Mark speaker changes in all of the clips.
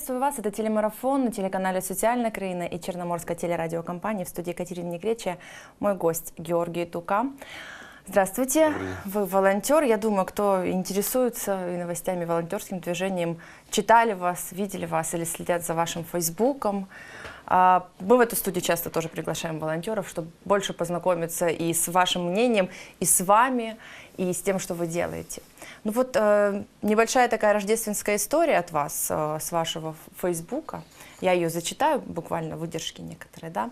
Speaker 1: Приветствую вас. Это телемарафон на телеканале «Социальная Краина» и Черноморская телерадиокомпания. В студии Екатерина Негречия. Мой гость Георгий Тука. Здравствуйте. Вы волонтер. Я думаю, кто интересуется и новостями волонтерским движением, читали вас, видели вас или следят за вашим фейсбуком. А, Мы в эту студию часто тоже приглашаем волонтеров, чтобы больше познакомиться и с вашим мнением, и с вами, и с тем, что вы делаете. Ну вот э, небольшая такая рождественская история от вас, э, с вашего фейсбука. Я ее зачитаю, буквально выдержки некоторые, да.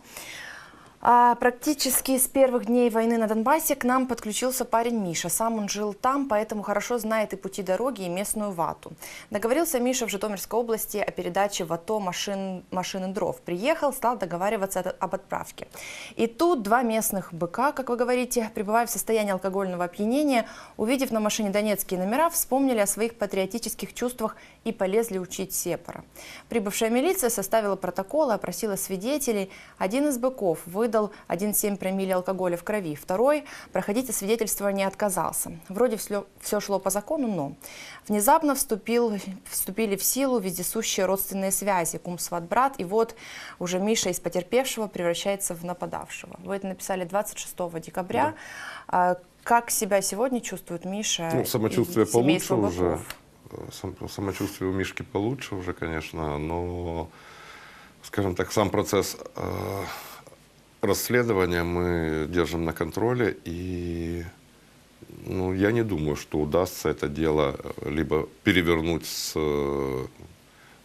Speaker 1: А, практически с первых дней войны на Донбассе к нам подключился парень Миша. Сам он жил там, поэтому хорошо знает и пути дороги, и местную вату. Договорился Миша в Житомирской области о передаче в АТО машин, машины дров. Приехал, стал договариваться об отправке. И тут два местных быка, как вы говорите, пребывая в состоянии алкогольного опьянения, увидев на машине донецкие номера, вспомнили о своих патриотических чувствах и полезли учить сепара. Прибывшая милиция составила протокол и опросила свидетелей. Один из быков выдал 1,7 промилле алкоголя в крови, второй проходить освидетельствование отказался. Вроде все шло по закону, но внезапно вступил, вступили в силу вездесущие родственные связи, кум, сват, брат, и вот уже Миша из потерпевшего превращается в нападавшего. Вы это написали 26 декабря. А Как себя сегодня чувствует Миша?
Speaker 2: Ну, самочувствие получше уже. Э, Сам- самочувствие у Мишки получше уже, конечно, но, скажем так, сам процесс э, расследования мы держим на контроле, и ну, я не думаю, что удастся это дело э, либо перевернуть с э,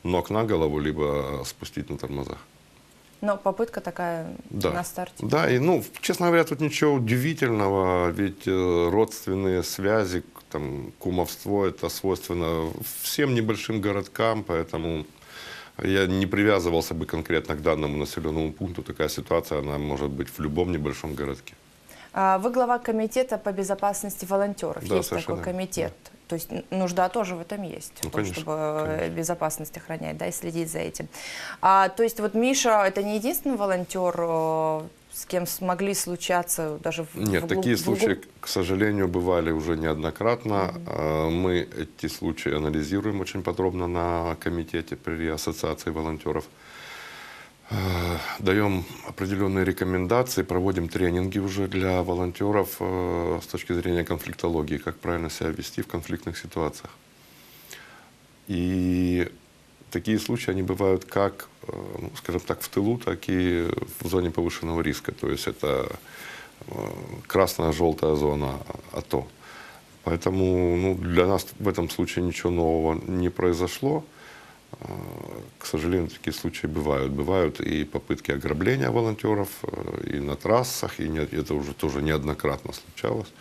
Speaker 2: ног на голову, либо спустить на тормозах.
Speaker 1: Но попытка такая
Speaker 2: Да.
Speaker 1: на старте.
Speaker 2: Да, и, ну, честно говоря, тут ничего удивительного, ведь э, родственные связи, там, кумовство, это свойственно всем небольшим городкам, поэтому я не привязывался бы конкретно к данному населенному пункту. Такая ситуация, она может быть в любом небольшом городке.
Speaker 1: А Вы глава комитета по безопасности волонтеров.
Speaker 2: Да,
Speaker 1: есть такой комитет. То есть нужда тоже в этом есть,
Speaker 2: Ну,
Speaker 1: в том,
Speaker 2: конечно,
Speaker 1: чтобы э,
Speaker 2: конечно.
Speaker 1: безопасность охранять, да, и следить за этим. А, то есть вот Миша это не единственный волонтер, э, с кем смогли случаться даже в
Speaker 2: Нет,
Speaker 1: в
Speaker 2: такие случаи, к сожалению, бывали уже неоднократно. А, Мы эти случаи анализируем очень подробно на комитете при Ассоциации волонтеров. А, Даем определенные рекомендации, проводим тренинги уже для волонтеров э, с точки зрения конфликтологии, как правильно себя вести в конфликтных ситуациях. И такие случаи, они бывают как, ну, скажем так, в тылу, так и в зоне повышенного риска. То есть это э, красная, желтая зона АТО. Поэтому ну, для нас в этом случае ничего нового не произошло. Э, К сожалению, такие случаи бывают. Бывают и попытки ограбления волонтеров, э, и на трассах, и это уже тоже неоднократно случалось.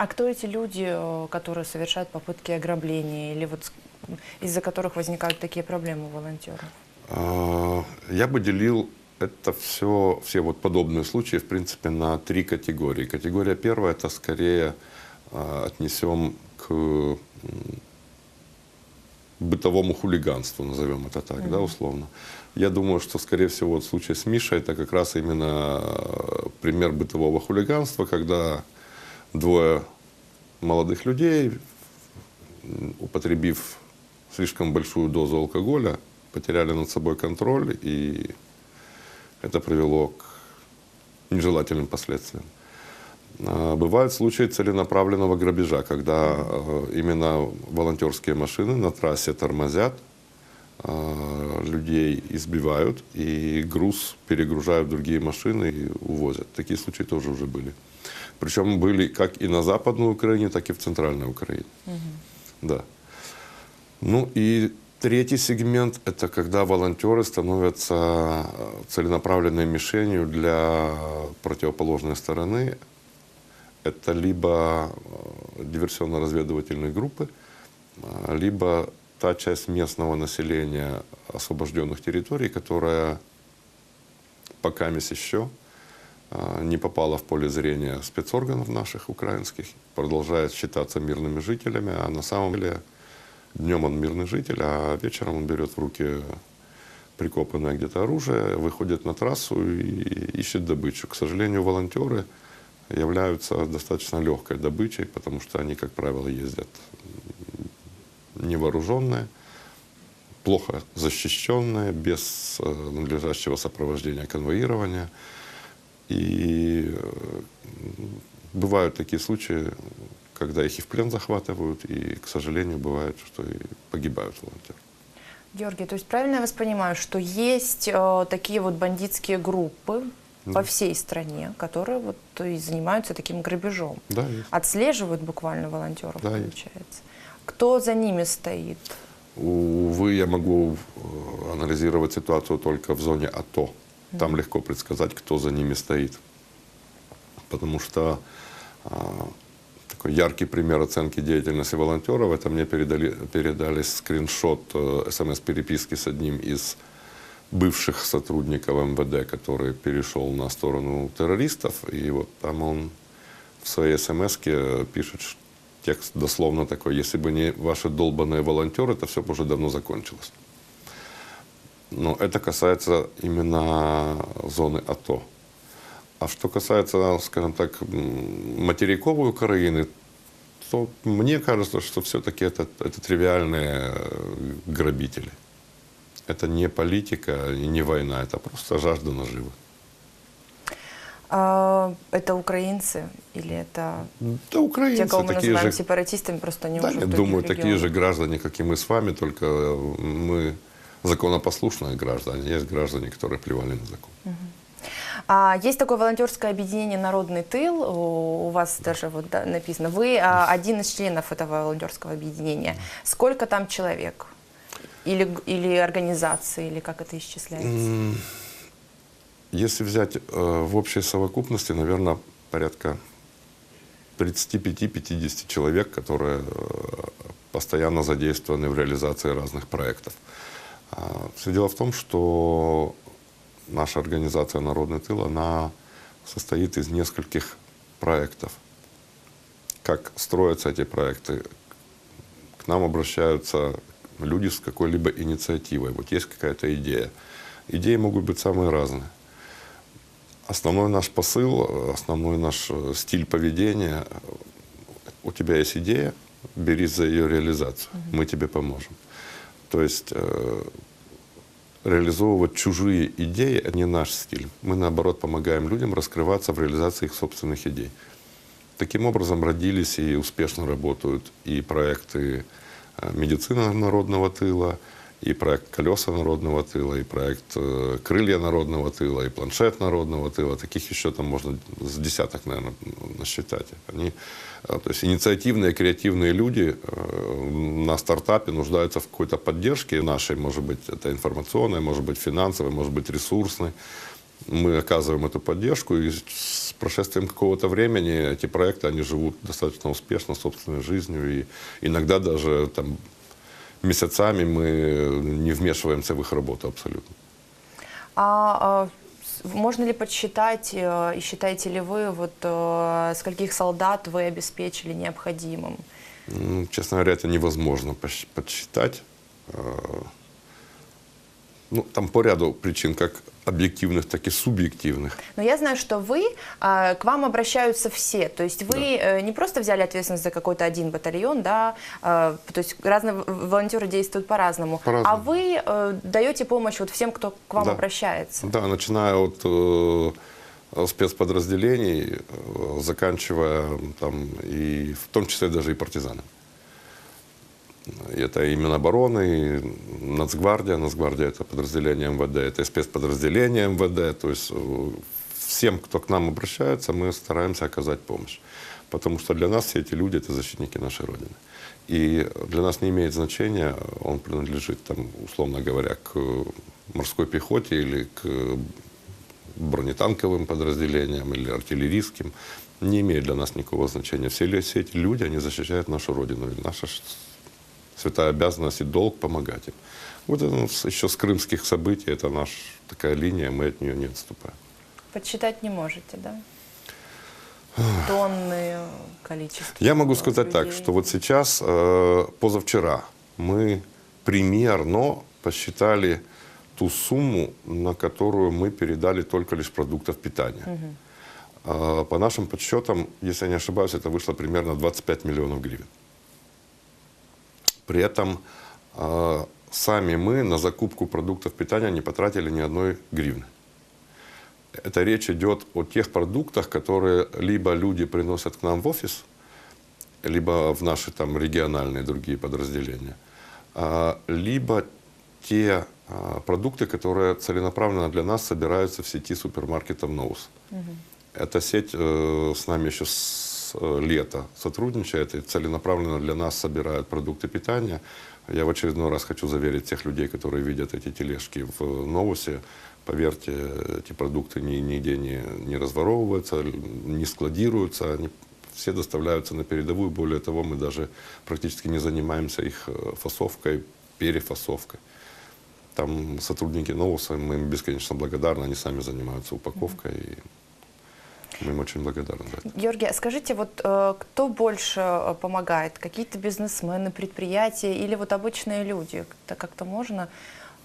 Speaker 1: А кто эти люди, э, которые совершают попытки ограбления или вот из-за которых возникают такие проблемы у волонтеров?
Speaker 2: А, Я бы делил это все, все вот подобные случаи, в принципе, на три категории. Категория первая, это скорее а, отнесем к бытовому хулиганству, назовем это так, да, условно. Я думаю, что, скорее всего, вот случай с Мишей, это как раз именно э, пример бытового хулиганства, когда двое молодых людей, употребив слишком большую дозу алкоголя, потеряли над собой контроль, и это привело к нежелательным последствиям. А, Бывают случаи целенаправленного грабежа, когда э, именно волонтерские машины на трассе тормозят, а, людей избивают, и груз перегружают в другие машины и увозят. Такие случаи тоже уже были. Причем были как и на Западной Украине, так и в Центральной Украине. Да. Ну и третий сегмент – это когда волонтеры становятся э, целенаправленной мишенью для противоположной стороны. Это либо э, диверсионно-разведывательные группы, э, либо та часть местного населения освобожденных территорий, которая пока еще э, не попала в поле зрения спецорганов наших украинских, продолжает считаться мирными жителями, а на самом деле днем он мирный житель, а вечером он берет в руки прикопанное где-то оружие, выходит на трассу и ищет добычу. К сожалению, волонтеры являются достаточно легкой добычей, потому что они, как правило, ездят невооруженные, плохо защищенные, без э, надлежащего сопровождения конвоирования. И э, бывают такие случаи, когда их и в плен захватывают, и, к сожалению, бывает, что и погибают волонтеры.
Speaker 1: Георгий, то есть правильно я вас понимаю, что есть э, такие вот бандитские группы по всей стране, которые вот и занимаются таким грабежом,
Speaker 2: Да, есть.
Speaker 1: отслеживают буквально волонтеров,
Speaker 2: Да, есть.
Speaker 1: Кто за ними стоит?
Speaker 2: Увы, я могу э, анализировать ситуацию только в зоне АТО. Там легко предсказать, кто за ними стоит. Потому что а, такой яркий пример оценки деятельности волонтеров, это мне передали, передали скриншот э, смс-переписки с одним из бывших сотрудников МВД, который перешел на сторону террористов. И вот там он в своей смс пишет текст дословно такой, если бы не ваши долбанные волонтеры, то все бы уже давно закончилось. Но это касается именно зоны АТО. А что касается, скажем так, материковой Украины, то мне кажется, что все-таки это, это тривиальные э, грабители. Это не политика не война, это просто жажда наживы.
Speaker 1: А, это украинцы или это
Speaker 2: Да, украинцы
Speaker 1: те, кого мы
Speaker 2: такие
Speaker 1: называем
Speaker 2: же
Speaker 1: сепаратистами, просто не
Speaker 2: Да,
Speaker 1: уже
Speaker 2: я думаю, такие
Speaker 1: регионах?
Speaker 2: же граждане, как и мы с вами, только мы законопослушные граждане. Есть граждане, которые плевали на закон.
Speaker 1: А, есть такое волонтерское объединение «Народный тыл», у вас даже вот да, написано. Вы а, один из членов этого волонтерского объединения. Сколько там человек? Или, или организации, или как это исчисляется?
Speaker 2: Если взять э, в общей совокупности, наверное, порядка 35-50 человек, которые э, постоянно задействованы в реализации разных проектов. Все дело в том, что наша организация «Народный тыл», она состоит из нескольких проектов. Как строятся эти проекты? К нам обращаются люди с какой-либо инициативой. Вот есть какая-то идея. Идеи могут быть самые разные. Основной наш посыл, основной наш э, стиль поведения, у тебя есть идея, берись за ее реализацию, мы тебе поможем. То есть э, реализовывать чужие идеи – это не наш стиль. Мы, наоборот, помогаем людям раскрываться в реализации их собственных идей. Таким образом родились и успешно работают и проекты э, «Медицина народного тыла», и проект «Колеса народного тыла», и проект э, «Крылья народного тыла», и планшет народного тыла. Таких еще там можно с десяток, наверное, насчитать. Они, э, то есть инициативные, креативные люди э, на стартапе нуждаются в какой-то поддержке нашей, может быть, это информационной, может быть, финансовой, может быть, ресурсной. Мы оказываем эту поддержку, и с прошествием какого-то времени эти проекты, они живут достаточно успешно собственной жизнью, и иногда даже там месяцами мы не вмешиваемся в их работу абсолютно.
Speaker 1: А, а, можно ли подсчитать, э, и считаете ли вы, вот, э, скольких солдат вы обеспечили необходимым?
Speaker 2: Ну, Честно говоря, это невозможно подсчитать. Э, Ну, там по ряду причин, как объективных, так и субъективных.
Speaker 1: Но я знаю, что вы, а, к вам обращаются все. То есть вы э, не просто взяли ответственность за какой-то один батальон, да, а, то есть разные волонтеры действуют по-разному,
Speaker 2: По-разному.
Speaker 1: а вы э, даете помощь вот всем, кто к вам
Speaker 2: Да.
Speaker 1: обращается.
Speaker 2: Да, начиная от э, спецподразделений, заканчивая там и в том числе даже и партизанами. Это и Минобороны, и Нацгвардия. Нацгвардия это подразделение МВД, это спецподразделение МВД. То есть э, всем, кто к нам обращается, мы стараемся оказать помощь. Потому что для нас все эти люди это защитники нашей Родины. И для нас не имеет значения, он принадлежит, там, условно говоря, к морской пехоте или к бронетанковым подразделениям или артиллерийским. Не имеет для нас никакого значения. Все, все эти люди, они защищают нашу Родину. Наша святая обязанность и долг помогать им. Вот это еще с крымских событий, это наша такая линия, мы от нее не отступаем.
Speaker 1: Подсчитать не можете, да? Тонны, количество.
Speaker 2: Я могу сказать так,
Speaker 1: людей.
Speaker 2: что вот сейчас, э, позавчера, мы примерно посчитали ту сумму, на которую мы передали только лишь продуктов питания. Э, По нашим подсчетам, если я не ошибаюсь, это вышло примерно 25 миллионов гривен. При этом э, сами мы на закупку продуктов питания не потратили ни одной гривны. Это речь идет о тех продуктах, которые либо люди приносят к нам в офис, либо в наши там региональные другие подразделения, а, либо те а, продукты, которые целенаправленно для нас собираются в сети супермаркетов «Ноус». Эта сеть э, с нами еще с э, лета сотрудничает и целенаправленно для нас собирает продукты питания. Я в очередной раз хочу заверить тех людей, которые видят эти тележки в «Новусе», поверьте, эти продукты ни- нигде не, не разворовываются, не складируются, они все доставляются на передовую. Более того, мы даже практически не занимаемся их э, фасовкой, перефасовкой. Там сотрудники Новуса, мы им бесконечно благодарны, они сами занимаются упаковкой, мы им очень благодарны. за это.
Speaker 1: Георгий, а скажите, вот э, кто больше э, помогает? Какие-то бизнесмены, предприятия или вот обычные люди? Это как-то можно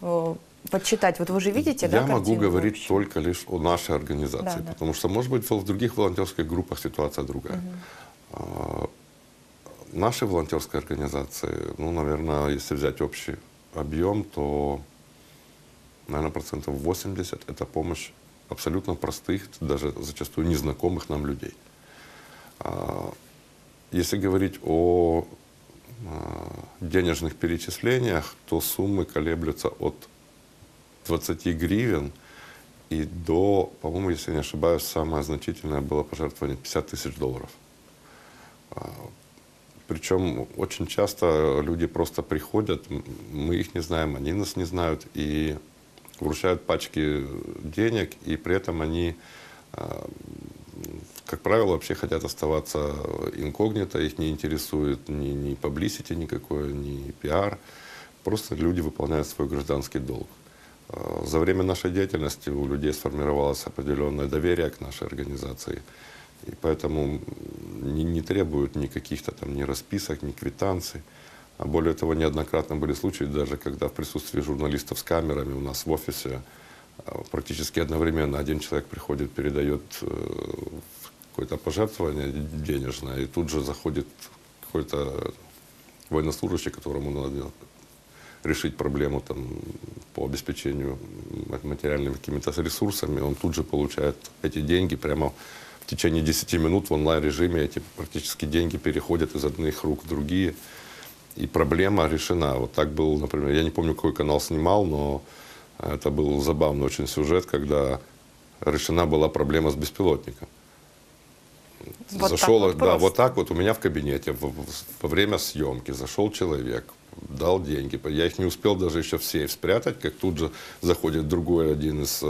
Speaker 1: э, подсчитать? Вот вы же видите, да,
Speaker 2: Я могу говорить
Speaker 1: общую?
Speaker 2: только лишь о нашей организации,
Speaker 1: Да, да.
Speaker 2: потому что, может быть, в других волонтерских группах ситуация другая. А, Нашей волонтерской организации, ну, наверное, если взять общий объем, то, наверное, процентов 80 – это помощь абсолютно простых, даже зачастую незнакомых нам людей. А, Если говорить о а, денежных перечислениях, то суммы колеблются от 20 гривен и до, по-моему, если не ошибаюсь, самое значительное было пожертвование 50 тысяч долларов. А, Причем очень часто люди просто приходят, мы их не знаем, они нас не знают, и вручают пачки денег, и при этом они, а, как правило, вообще хотят оставаться инкогнито, их не интересует ни, ни publicity никакое, ни пиар. Просто люди выполняют свой гражданский долг. А, За время нашей деятельности у людей сформировалось определенное доверие к нашей организации. И поэтому не, не требуют ни каких-то там ни расписок, ни квитанций. А более того, неоднократно были случаи, даже когда в присутствии журналистов с камерами у нас в офисе а, практически одновременно один человек приходит, передает э, какое-то пожертвование денежное, и тут же заходит какой-то военнослужащий, которому надо решить проблему там, по обеспечению материальными какими-то ресурсами, он тут же получает эти деньги прямо в течение 10 минут в онлайн-режиме эти практически деньги переходят из одних рук в другие. И проблема решена. Вот так был, например, я не помню, какой канал снимал, но это был забавный очень сюжет, когда решена была проблема с беспилотником.
Speaker 1: Вот так
Speaker 2: зашел,
Speaker 1: вот
Speaker 2: да,
Speaker 1: просто.
Speaker 2: вот так вот у меня в кабинете в- в- во время съемки зашел человек, дал деньги. Я их не успел даже еще в сейф спрятать, как тут же заходит другой один из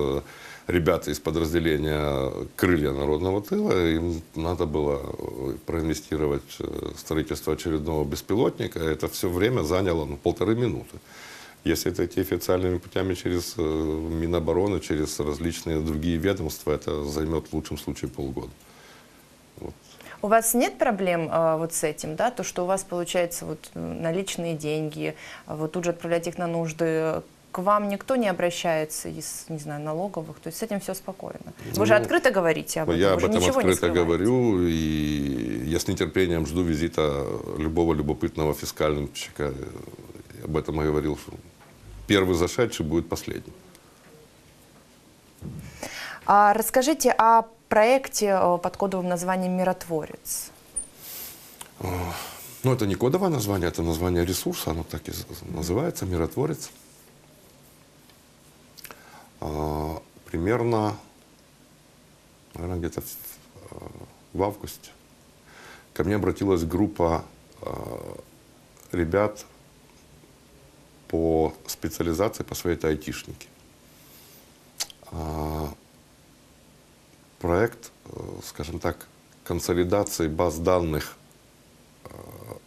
Speaker 2: э, ребят из подразделения «Крылья народного тыла». Им надо было э, проинвестировать э, строительство очередного беспилотника. Это все время заняло ну, полторы минуты. Если это идти официальными путями через э, Минобороны, через различные другие ведомства, это займет в лучшем случае полгода.
Speaker 1: У вас нет проблем а, вот с этим, да, то, что у вас получается вот наличные деньги, вот тут же отправлять их на нужды, к вам никто не обращается из, не знаю, налоговых, то есть с этим все спокойно. Вы же
Speaker 2: Ну,
Speaker 1: открыто говорите об этом,
Speaker 2: Я об
Speaker 1: же
Speaker 2: этом открыто говорю, и я с нетерпением жду визита любого любопытного фискальщика. Я об этом и говорил, что первый зашедший будет последним.
Speaker 1: А расскажите о проекте э, под кодовым названием «Миротворец».
Speaker 2: Ну, это не кодовое название, это название ресурса, оно так и называется, миротворец. А, примерно, наверное, где-то в, э, в августе ко мне обратилась группа э, ребят по специализации, по своей это айтишники. А, проект, э, скажем так, консолидации баз данных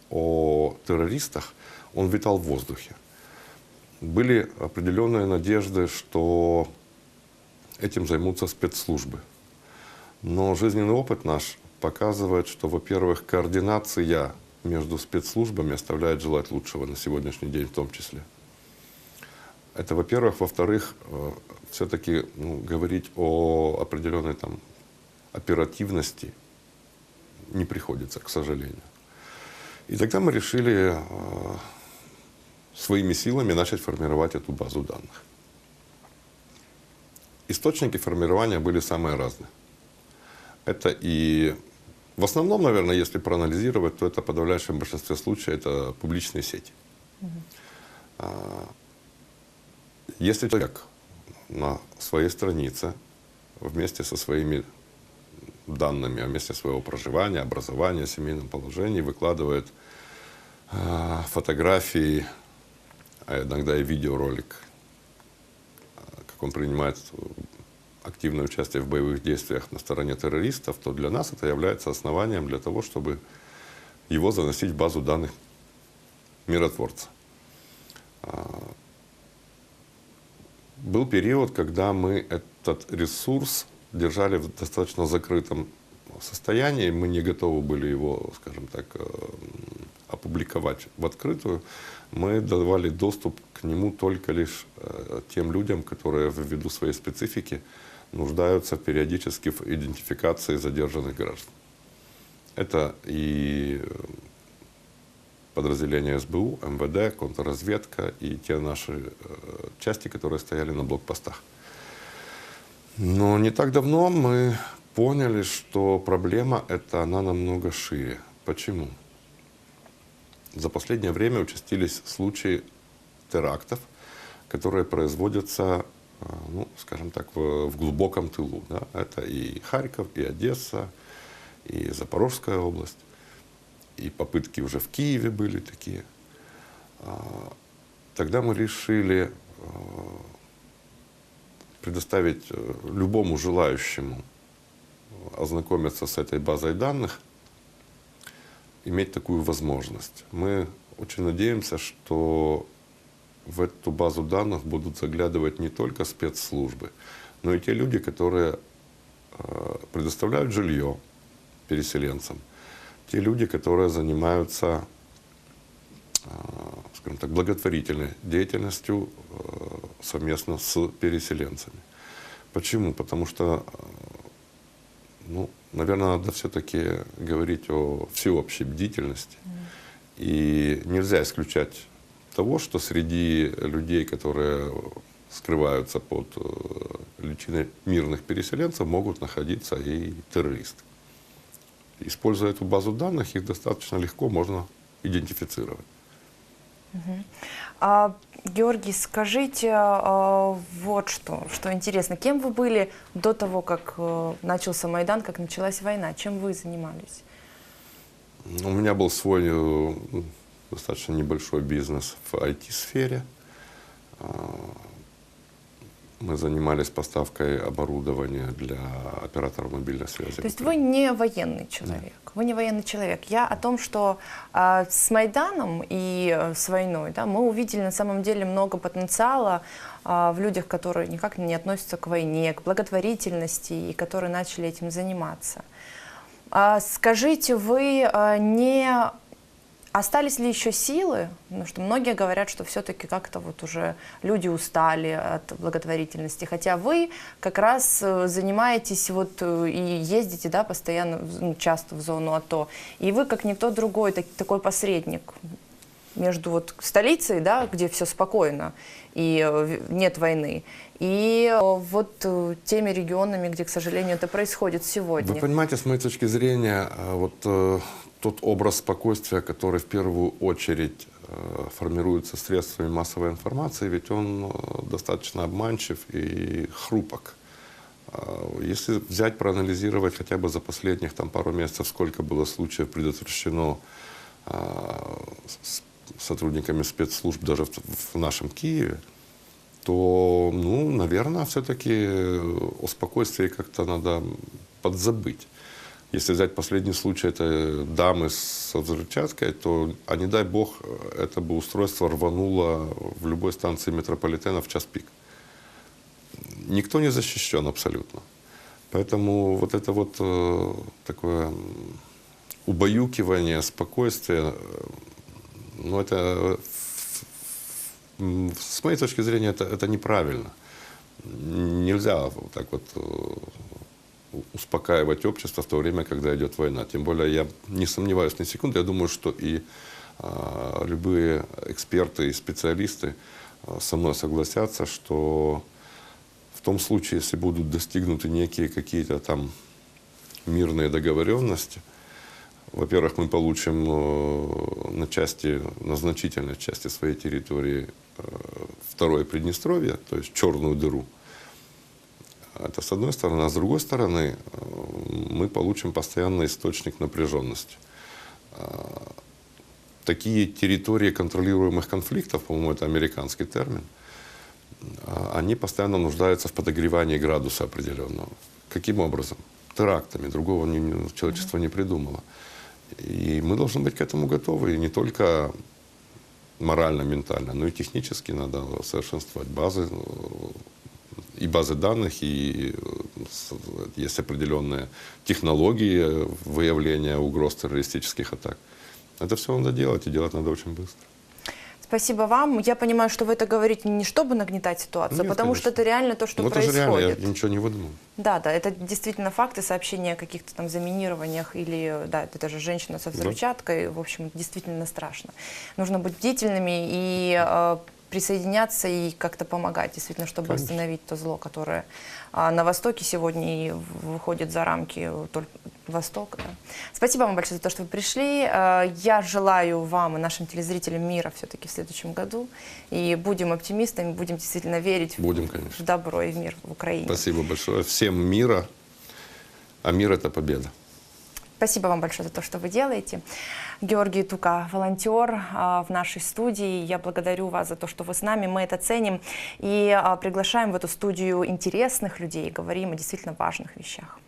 Speaker 2: о террористах, он витал в воздухе. Были определенные надежды, что этим займутся спецслужбы. Но жизненный опыт наш показывает, что, во-первых, координация между спецслужбами оставляет желать лучшего на сегодняшний день в том числе. Это, во-первых. Во-вторых, все-таки ну, говорить о определенной там оперативности не приходится, к сожалению. И тогда мы решили э, своими силами начать формировать эту базу данных. Источники формирования были самые разные. Это и в основном, наверное, если проанализировать, то это в подавляющем большинстве случаев это публичные сети. А, Если человек на своей странице вместе со своими данными о месте своего проживания, образования, семейном положении выкладывает а, фотографии, а иногда и видеоролик, а, как он принимает активное участие в боевых действиях на стороне террористов, то для нас это является основанием для того, чтобы его заносить в базу данных миротворца. А, Был период, когда мы этот ресурс держали в достаточно закрытом состоянии, мы не готовы были его, скажем так, э, опубликовать в открытую. Мы давали доступ к нему только лишь э, тем людям, которые ввиду своей специфики нуждаются периодически в идентификации задержанных граждан. Это и э, подразделения СБУ, МВД, контрразведка и те наши э, части, которые стояли на блокпостах. Но не так давно мы поняли, что проблема эта, она намного шире. Почему? За последнее время участились случаи терактов, которые производятся, э, ну, скажем так, в, в глубоком тылу. Да? Это и Харьков, и Одесса, и Запорожская область, и попытки уже в Киеве были такие. А, Тогда мы решили э, предоставить э, любому желающему ознакомиться с этой базой данных, иметь такую возможность. Мы очень надеемся, что в эту базу данных будут заглядывать не только спецслужбы, но и те люди, которые э, предоставляют жилье переселенцам, те люди, которые занимаются, э, скажем так, благотворительной деятельностью э, совместно с переселенцами. Почему? Потому что, ну, наверное, надо все-таки говорить о всеобщей бдительности. И нельзя исключать того, что среди людей, которые скрываются под э, личиной мирных переселенцев, могут находиться и террористы. Используя эту базу данных, их достаточно легко можно идентифицировать.
Speaker 1: А, Георгий, скажите а, вот что, что интересно. Кем вы были до того, как э, начался Майдан, как началась война? Чем вы занимались?
Speaker 2: У меня был свой э, достаточно небольшой бизнес в IT-сфере. Мы занимались поставкой оборудования для операторов мобильной связи.
Speaker 1: То есть вы не военный человек. Вы не военный человек. Я о том, что а, с Майданом и э, с войной да, мы увидели на самом деле много потенциала а, в людях, которые никак не относятся к войне, к благотворительности и которые начали этим заниматься. А, скажите, вы а, не Остались ли еще силы? Потому что многие говорят, что все-таки как-то вот уже люди устали от благотворительности. Хотя вы как раз э, занимаетесь вот э, и ездите, да, постоянно, ну, часто в зону АТО. И вы, как никто другой, так- такой посредник между вот столицей, да, где все спокойно и э, нет войны, и вот теми регионами, где, к сожалению, это происходит сегодня.
Speaker 2: Вы понимаете, с моей точки зрения, вот тот образ спокойствия, который в первую очередь э, формируется средствами массовой информации, ведь он э, достаточно обманчив и хрупок. А, Если взять, проанализировать хотя бы за последних там, пару месяцев, сколько было случаев предотвращено а, с сотрудниками спецслужб даже в, нашем Киеве, то, ну, наверное, все-таки о спокойствии как-то надо подзабыть. Если взять последний случай, это дамы со взрывчаткой, то, а не дай бог, это бы устройство рвануло в любой станции метрополитена в час пик. Никто не защищен абсолютно. Поэтому вот это вот э, такое убаюкивание, спокойствие, э, ну это м, с моей точки зрения это, это неправильно. Нельзя вот так вот э, успокаивать общество в то время, когда идет война. Тем более я не сомневаюсь ни секунды, я думаю, что и а, любые эксперты и специалисты а, со мной согласятся, что в том случае, если будут достигнуты некие какие-то там мирные договоренности, во-первых, мы получим э, на части, на значительной части своей территории э, второе Приднестровье, то есть черную дыру. Это с одной стороны. А с другой стороны, э, мы получим постоянный источник напряженности. Э, Такие территории контролируемых конфликтов, по-моему, это американский термин, э, они постоянно нуждаются в подогревании градуса определенного. Каким образом? Терактами. Другого человечество не придумало. И мы должны быть к этому готовы. И не только морально, ментально, но и технически надо совершенствовать базы, и базы данных, и э, есть определенные технологии выявления угроз террористических атак. Это все надо делать, и делать надо очень быстро.
Speaker 1: Спасибо вам. Я понимаю, что вы это говорите не чтобы нагнетать ситуацию, а
Speaker 2: Нет,
Speaker 1: потому что
Speaker 2: конечно.
Speaker 1: это реально то, что
Speaker 2: это
Speaker 1: происходит.
Speaker 2: же реально, я ничего не выдумал.
Speaker 1: Да, да, это действительно факты, сообщения о каких-то там заминированиях или, да, это даже женщина со взрывчаткой, в общем, действительно страшно. Нужно быть бдительными и э, присоединяться и как-то помогать, действительно, чтобы
Speaker 2: Конечно.
Speaker 1: остановить то зло, которое а, на Востоке сегодня и выходит за рамки только Востока. да. Спасибо вам большое за то, что вы пришли. Э, Я желаю вам и нашим телезрителям мира все-таки в следующем году. И будем оптимистами, будем действительно верить в-
Speaker 2: Будем,
Speaker 1: в
Speaker 2: конечно.
Speaker 1: добро и в мир в Украине.
Speaker 2: Спасибо большое. Всем мира. А мир – это победа.
Speaker 1: Спасибо вам большое за то, что вы делаете. Георгий Тука, волонтер а, в нашей студии. Я благодарю вас за то, что вы с нами. Мы это ценим и а, приглашаем в эту студию интересных людей. Говорим о действительно важных вещах.